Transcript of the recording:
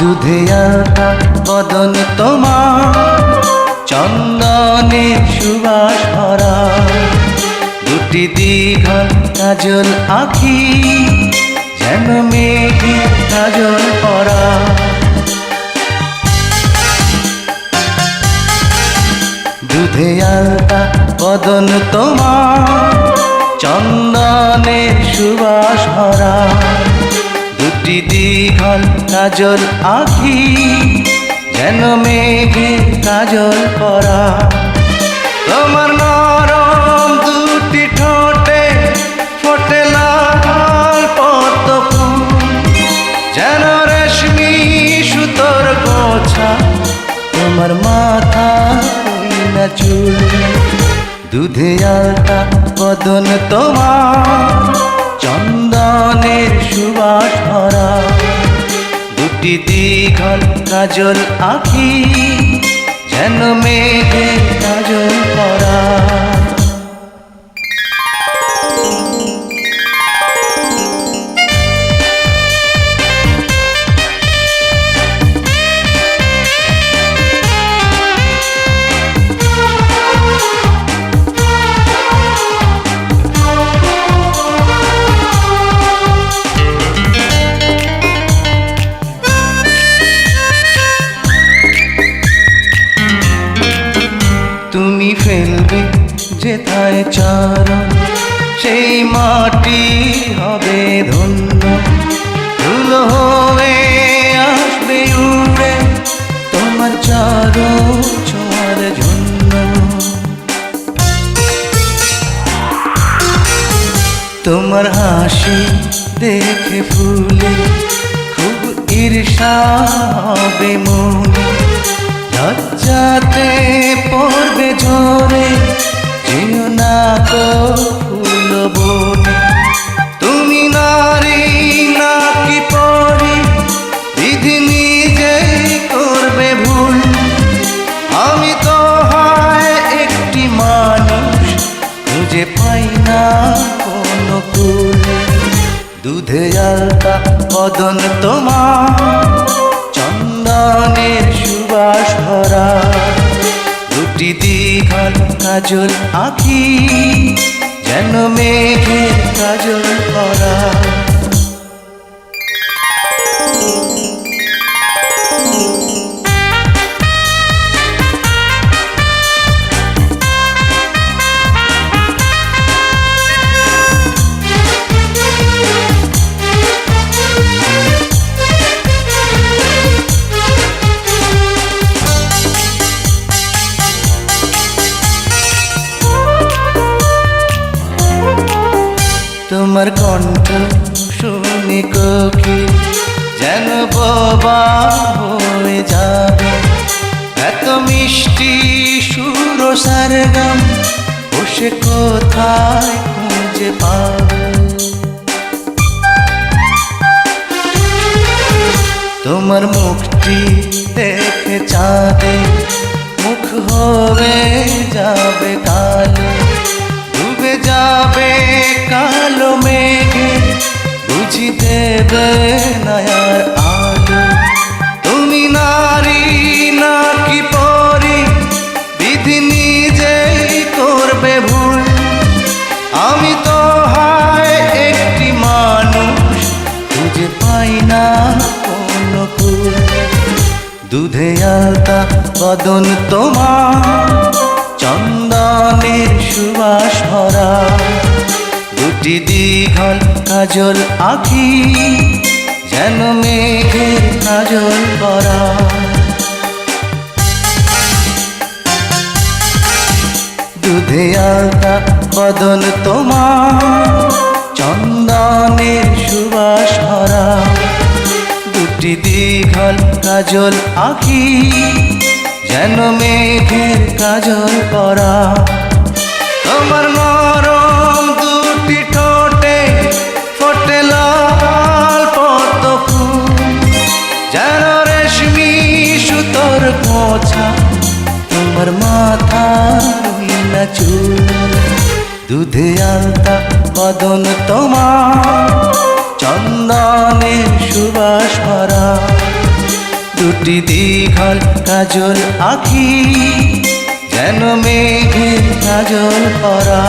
দুধে আলতা বদন তোমার, চন্দনে সুবাস ভরা। দুটি দীঘল কাজল আখি যেন মেঘে কাজল পরা। দুধে আলতা বদন তোমার চন্দনের সুবাস ভরা। দীঘল কাজল আখি যেন মেঘে কাজল পরা তোমার নরম দুটি ঠোঁটে ফোটে লাল পদ্ম ফুল যেন রেশমি সুতোর গোছা, তোমার মাথা না চুল। দুধে আলতা বদন তোমার, চন্দনের সুবাস ভরা। দুটি দীঘল কাজল আখি যেন মেঘে কাজল পরা যেথায় চরণ, সেই মাটি হবে ধন্য। ধুলো হয়ে আসবে উড়ে তোমার চরণ ছোঁয়ার জন্য। তোমার হাসি দেখে ফুলে খুব ঈর্ষা হবে মনে। লজ্জাতে দুধে আলতা বদন চন্দনের সুবাস ভরা। দুটি দীঘল কাজল আঁকি যেন মেঘের কাজল করা। তোমার কণ্ঠ শুনে কোকি যেন বাবা হয়ে যাবে। এত মিষ্টি সুর সারগাম বসে কোথায় খুঁজে পাবে? তোমার মুখটি দেখে চাঁদে মুখ হবে, যাবে কালো। যাবে কালো মেঘে বুঝি দেবে নয়ার আলো। তুমি নারী, নাকি পরি? বিধি নিজেই করবে ভুল। আমি তো হয় একটি মানুষ, খুঁজে পাই না কোনো দুধে আলতা, বদন তোমার। দীঘল কাজল, আখি, যেন মেঘের কাজল করা। দুধে আলতা, বদন তোমার, চন্দনের সুবাস ভরা। দুটি দীঘল, কাজল, আখি, যেন মেঘের কাজল করা। তোমার নরম না চুল। দুধে আলতা, বদন তোমার। চন্দনে সুবাস ভরা। দুটি দীঘল কাজল আখি যেন মেঘে কাজল পরা